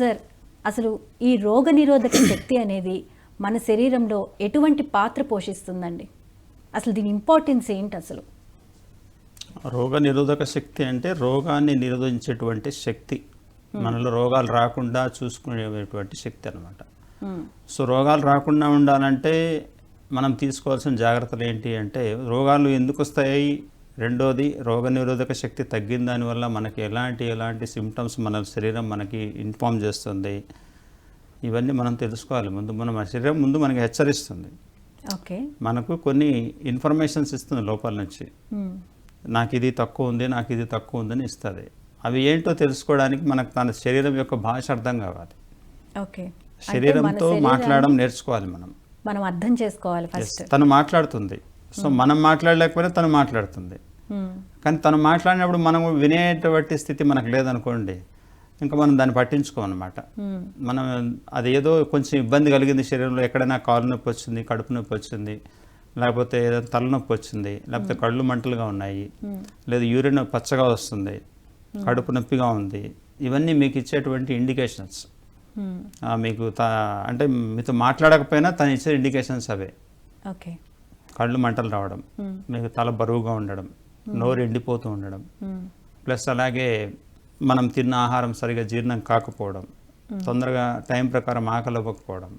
Sir అసలు ఈ రోగ నిరోధక శక్తి అనేది మన శరీరంలో ఎటువంటి పాత్ర పోషిస్తుందండి? అసలు దీని ఇంపార్టెన్స్ ఏంటి అసలు? రోగ నిరోధక శక్తి అంటే రోగాన్ని నిరోధించేటువంటి శక్తి. మనలో రోగాలు రాకుండా చూసుకునేటువంటి శక్తి అనమాట. సో రోగాలు రాకుండా ఉండాలంటే మనం తీసుకోవాల్సిన జాగ్రత్తలు ఏంటి అంటే రోగాలు ఎందుకు వస్తాయి రెండోది రోగ నిరోధక శక్తి తగ్గిన దానివల్ల మనకి ఎలాంటి ఎలాంటి సిమ్టమ్స్ మన శరీరం మనకి ఇన్ఫామ్ చేస్తుంది? ఇవన్నీ మనం తెలుసుకోవాలి. ముందు మనం మన శరీరం ముందు మనకి హెచ్చరిస్తుంది. ఓకే. మనకు కొన్ని ఇన్ఫర్మేషన్స్ ఇస్తుంది లోపల నుంచి. నాకు ఇది తక్కువ ఉంది నాకు ఇది తక్కువ ఉందని ఇస్తుంది. అవి ఏంటో తెలుసుకోవడానికి మనకు తన శరీరం యొక్క భాష అర్థం కావాలి. ఓకే. శరీరంతో మాట్లాడడం నేర్చుకోవాలి మనం. మనం అర్థం చేసుకోవాలి ఫస్ట్. తను మాట్లాడుతుంది. సో మనం మాట్లాడలేకపోయినా తను మాట్లాడుతుంది. కానీ తను మాట్లాడినప్పుడు మనం వినేటువంటి స్థితి మనకు లేదనుకోండి ఇంకా మనం దాన్ని పట్టించుకోమన్నమాట. మనం అది ఏదో కొంచెం ఇబ్బంది కలిగింది శరీరంలో ఎక్కడైనా కాలు నొప్పి వచ్చింది కడుపు నొప్పి వచ్చింది లేకపోతే ఏదైనా తలనొప్పి వచ్చింది లేకపోతే కళ్ళు మంటలుగా ఉన్నాయి లేదా యూరిన్ పచ్చగా వస్తుంది కడుపు నొప్పిగా ఉంది ఇవన్నీ మీకు ఇచ్చేటువంటి ఇండికేషన్స్. మీకు త అంటే మీతో మాట్లాడకపోయినా తను ఇచ్చే ఇండికేషన్స్ అవే ఓకే కళ్ళు మంటలు రావడం. మీకు తల బరువుగా ఉండడం నోరు ఎండిపోతూ ఉండడం మ్మ్. ప్లస్ అలాగే మనం తిన్న ఆహారం సరిగా జీర్ణం కాకపోవడం. తొందరగా టైం ప్రకారం ఆకలి ఇవ్వకపోవడం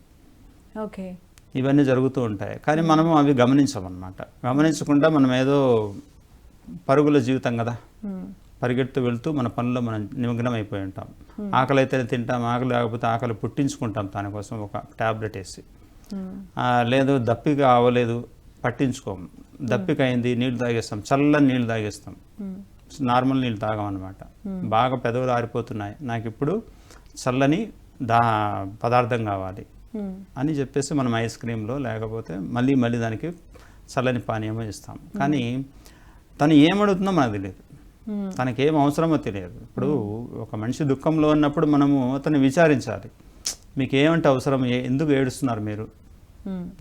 ఓకే. ఇవన్నీ జరుగుతూ ఉంటాయి. కానీ మనము అవి గమనించమన్నమాట. గమనించకుండా మనం ఏదో పరుగుల జీవితం కదా. పరిగెడుతూ వెళ్తూ మన పనుల్లో మనం నిమగ్నం అయిపోయి ఉంటాం. ఆకలి అయితే తింటాం ఆకలి లేకపోతే ఆకలి పుట్టించుకుంటాం దానికోసం ఒక ట్యాబ్లెట్ వేసి. లేదు దప్పిక అవ్వలేదు పట్టించుకోము దప్పిక అయింది నీళ్ళు తాగేస్తాం చల్లని నీళ్ళు తాగేస్తాం. నార్మల్ నీళ్ళు తాగమన్నమాట. బాగా పెదవులు ఆరిపోతున్నాయి. నాకు ఇప్పుడు చల్లని దా పదార్థం కావాలి. అని చెప్పేసి మనం ఐస్ క్రీమ్లో లేకపోతే మళ్ళీ మళ్ళీ దానికి చల్లని పానీయమో ఇస్తాం. కానీ తను ఏమడుగుతుందో మనకు తెలియదు. తనకి ఏం అవసరమో తెలియదు. ఇప్పుడు ఒక మనిషి దుఃఖంలో ఉన్నప్పుడు మనము అతన్ని విచారించాలి. మీకు ఏమంటే అవసరం? ఏ- ఎందుకు ఏడుస్తున్నారు మీరు.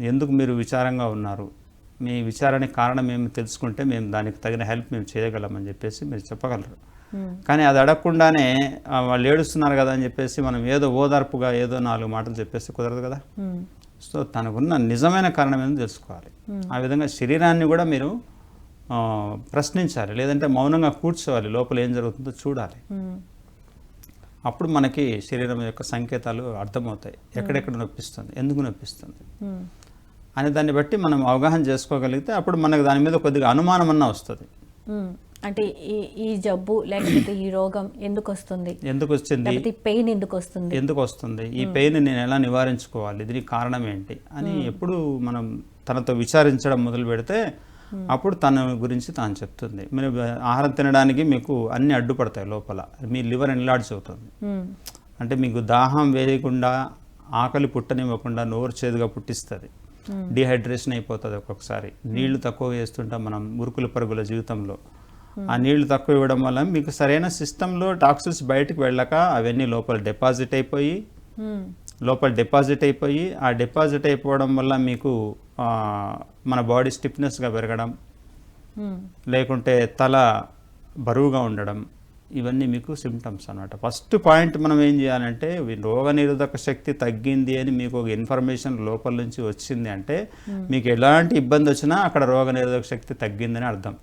ఎందుకు మీరు విచారంగా ఉన్నారు? మీ విచారానికి కారణం ఏమి తెలుసుకుంటే మేము దానికి తగిన హెల్ప్ మేము చేయగలమని చెప్పేసి మీరు చెప్పగలరు. మ్మ్. కానీ అది అడగకుండానే వాళ్ళు ఏడుస్తున్నారు కదా అని చెప్పేసి మనం ఏదో ఓదార్పుగా ఏదో నాలుగు మాటలు చెప్పేసి కుదరదు కదా? మ్మ్. సో తనకున్న నిజమైన కారణం ఏందో తెలుసుకోవాలి. ఆ విధంగా శరీరాన్ని కూడా మీరు ప్రశ్నించాలి. లేదంటే మౌనంగా కూర్చోవాలి. లోపల ఏం జరుగుతుందో చూడాలి. మ్మ్. అప్పుడు మనకి శరీరం యొక్క సంకేతాలు అర్థమవుతాయి. ఎక్కడెక్కడ నొప్పిస్తుంది? ఎందుకు నొప్పిస్తుంది? మ్మ్. అనే దాన్ని బట్టి మనం అవగాహన చేసుకోగలిగితే అప్పుడు మనకు దాని మీద కొద్దిగా అనుమానం అన్న వస్తుంది. అంటే ఈ ఈ జబ్బు లేకపోతే ఈ రోగం ఎందుకు వస్తుంది? ఎందుకు వచ్చింది? పెయిన్ ఎందుకు వస్తుంది? ఎందుకు వస్తుంది? ఈ పెయిన్ నేను ఎలా నివారించుకోవాలి? దీనికి కారణం ఏంటి? అని ఎప్పుడు మనం తనతో విచారించడం మొదలు పెడితే అప్పుడు తన గురించి తాను చెప్తుంది. మీరు ఆహారం తినడానికి మీకు అన్ని అడ్డుపడతాయి లోపల. మీ లివర్ ఎన్లాడ్స్ అవుతుంది. అంటే మీకు దాహం వేయకుండా ఆకలి పుట్టనివ్వకుండా నోరు చేదుగా పుట్టిస్తుంది. డిహైడ్రేషన్ అయిపోతుంది ఒక్కొక్కసారి. నీళ్ళు తక్కువ వేస్తుంటాం మనం ఉరుకుల పరుగుల జీవితంలో. ఆ నీళ్ళు తక్కువ ఇవ్వడం వల్ల మీకు సరైన సిస్టంలో టాక్సిన్స్ బయటకు వెళ్ళక అవన్నీ లోపల డిపాజిట్ అయిపోయి. లోపల డిపాజిట్ అయిపోయి ఆ డిపాజిట్ అయిపోవడం వల్ల మీకు మన బాడీ స్టిఫ్నెస్గా పెరగడం. లేకుంటే తల బరువుగా ఉండడం ఇవన్నీ మీకు సిమ్టమ్స్ అన్నమాట. ఫస్ట్ పాయింట్ మనం ఏం చేయాలంటే రోగ నిరోధక శక్తి తగ్గింది అని మీకు ఒక ఇన్ఫర్మేషన్ లోపల నుంచి వచ్చింది అంటే మీకు ఎలాంటి ఇబ్బంది వచ్చినా అక్కడ రోగ నిరోధక శక్తి తగ్గిందని అర్థం.